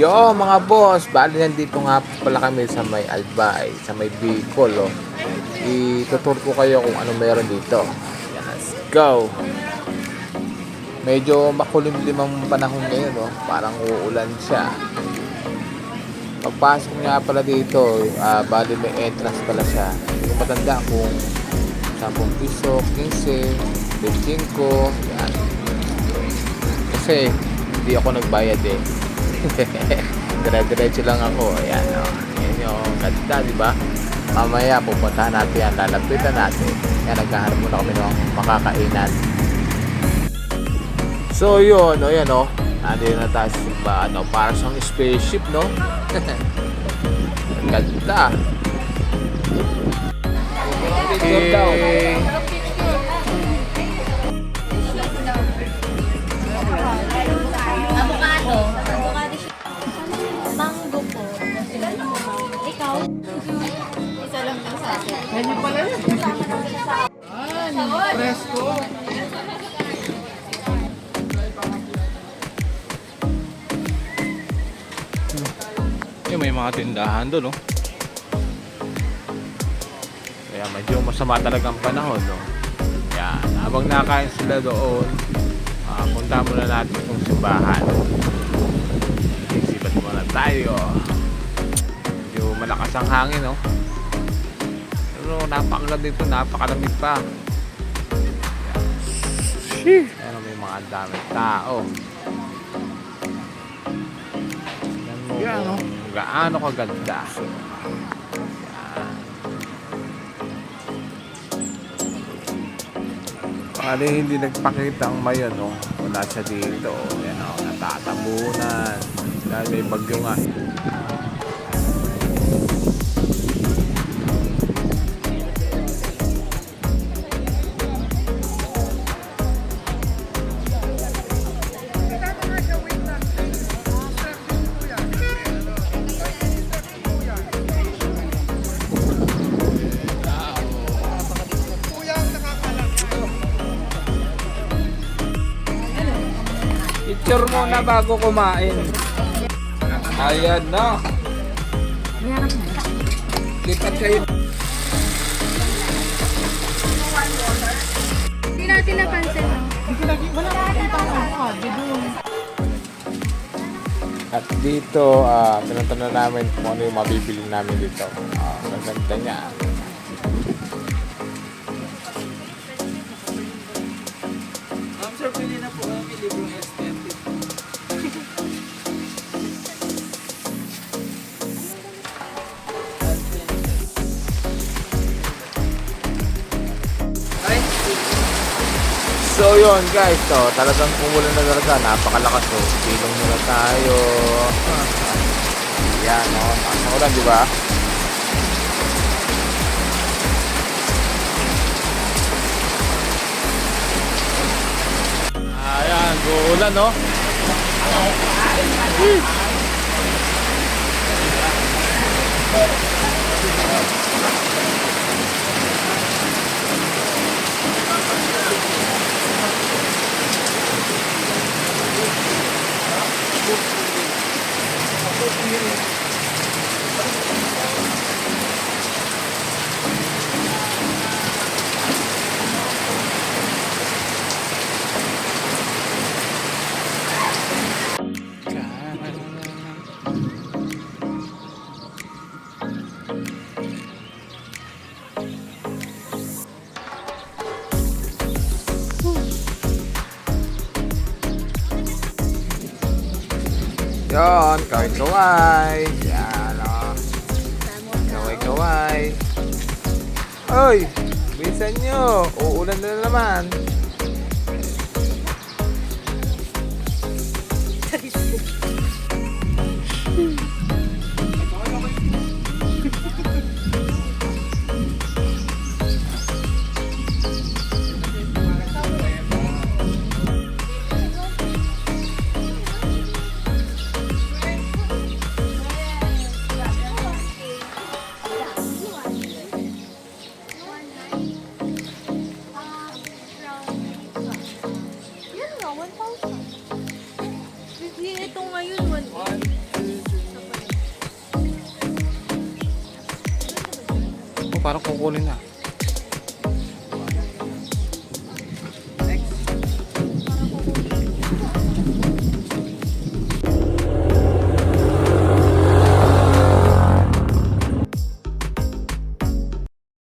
Yo mga boss, bali nandito nga pala kami sa may Albay, sa may Bicol. Oh. Itutur ko kayo kung ano meron dito. Let's go! Medyo makulimlim ang panahon ngayon, oh. parang uulan siya. Pagpasok nga pala dito, ah, bali may entrance pala siya. Yung matanda kung 10 piso, 15, 25, yan. Kasi hindi ako nagbayad eh. Dire-diretso lang ako. Ayan, oh. Ayan yung ganda, di ba? Mamaya pupuntahan natin yan, lalapitan natin. Yan, naghahanap muna kami ng makakainan. So yun, o yan o. Nandito na tayo sa simbahan. O, para siyang spaceship, no? Ganda. Okay. Ganyan pala yun. Ah, presko. Yung may mga tindahan doon, no? Kaya medyo masama talagang panahon, no? Yan, habang nakain sila doon, ah, punta muna natin itong simbahan. Isipat muna tayo. Medyo malakas ang hangin, no? Pero napakaganda dito, napakalamig pa. Yan. Pero may mga daming tao. Yan mo Yan, no? kung gaano kaganda. Bali hindi nagpakita ang mayon, no? Wala siya dito. Yan, no? Natatabunan. Dahil may bagyo nga. Picture muna bago kumain. Ayan na. Lipat kayo. Hindi natin napansin, no? At dito, ah tinatanong namin kung ano yung mabibili namin dito. Ah, ang ganda niya. Ma'am sir, pili na po ang libreng aesthetic. So yun guys, so, talagang kumulan na talaga, napakalakas so, silong muna tayo. Yan, no, taas ng ulan, di ba? Ayan, uulan, no? Yon, kaway-kaway. Yan, o. Kaway-kaway. Oy, bilisan nyo. Uulan na naman. Yan nga, 1,000. Hindi, ito ngayon, 1,000. Parang kukunin na.